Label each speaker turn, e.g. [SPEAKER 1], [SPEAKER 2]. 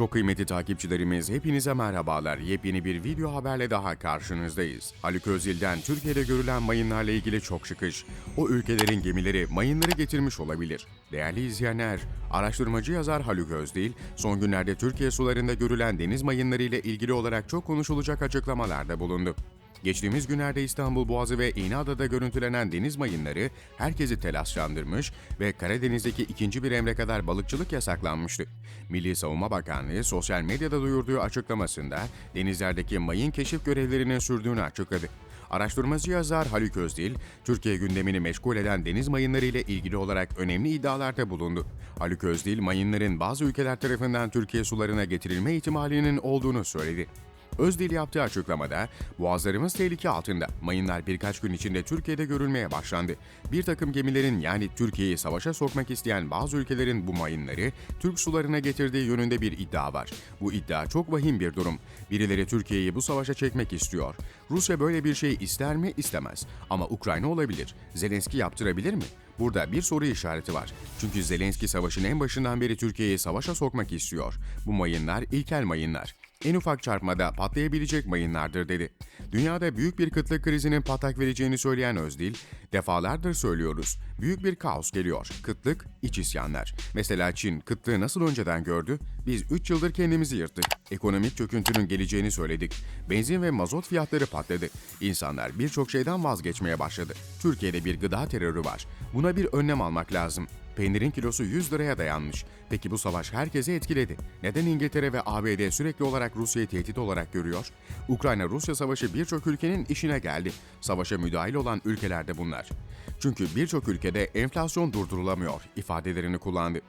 [SPEAKER 1] Çok kıymetli takipçilerimiz hepinize merhabalar. Yepyeni bir video haberle daha karşınızdayız. Haluk Özil'den Türkiye'de görülen mayınlarla ilgili çok çıkış. O ülkelerin gemileri mayınları getirmiş olabilir. Değerli izleyenler, araştırmacı yazar Haluk Özdil, son günlerde Türkiye sularında görülen deniz mayınları ile ilgili olarak çok konuşulacak açıklamalarda bulundu. Geçtiğimiz günlerde İstanbul Boğazı ve İğneada'da görüntülenen deniz mayınları herkesi telaşlandırmış ve Karadeniz'deki ikinci bir emre kadar balıkçılık yasaklanmıştı. Milli Savunma Bakanlığı sosyal medyada duyurduğu açıklamasında denizlerdeki mayın keşif görevlerinin sürdüğünü açıkladı. Araştırmacı yazar Haluk Özdil, Türkiye gündemini meşgul eden deniz mayınları ile ilgili olarak önemli iddialarda bulundu. Haluk Özdil, mayınların bazı ülkeler tarafından Türkiye sularına getirilme ihtimalinin olduğunu söyledi. Özdil yaptığı açıklamada, boğazlarımız tehlike altında. Mayınlar birkaç gün içinde Türkiye'de görülmeye başlandı. Bir takım gemilerin yani Türkiye'yi savaşa sokmak isteyen bazı ülkelerin bu mayınları Türk sularına getirdiği yönünde bir iddia var. Bu iddia çok vahim bir durum. Birileri Türkiye'yi bu savaşa çekmek istiyor. Rusya böyle bir şey ister mi? İstemez. Ama Ukrayna olabilir. Zelenski yaptırabilir mi? Burada bir soru işareti var. Çünkü Zelenski savaşın en başından beri Türkiye'yi savaşa sokmak istiyor. Bu mayınlar ilkel mayınlar. En ufak çarpmada patlayabilecek mayınlardır dedi. Dünyada büyük bir kıtlık krizinin patlak vereceğini söyleyen Özdil, defalardır söylüyoruz. Büyük bir kaos geliyor. Kıtlık, iç isyanlar. Mesela Çin kıtlığı nasıl önceden gördü? Biz 3 yıldır kendimizi yırttık. Ekonomik çöküntünün geleceğini söyledik. Benzin ve mazot fiyatları patladı. İnsanlar birçok şeyden vazgeçmeye başladı. Türkiye'de bir gıda terörü var. Buna bir önlem almak lazım. Peynirin kilosu 100 liraya dayanmış. Peki bu savaş herkese etkiledi. Neden İngiltere ve ABD sürekli olarak Rusya'yı tehdit olarak görüyor? Ukrayna-Rusya savaşı birçok ülkenin işine geldi. Savaşa müdahil olan ülkeler de bunlar. Çünkü birçok ülkede enflasyon durdurulamıyor ifadelerini kullandı.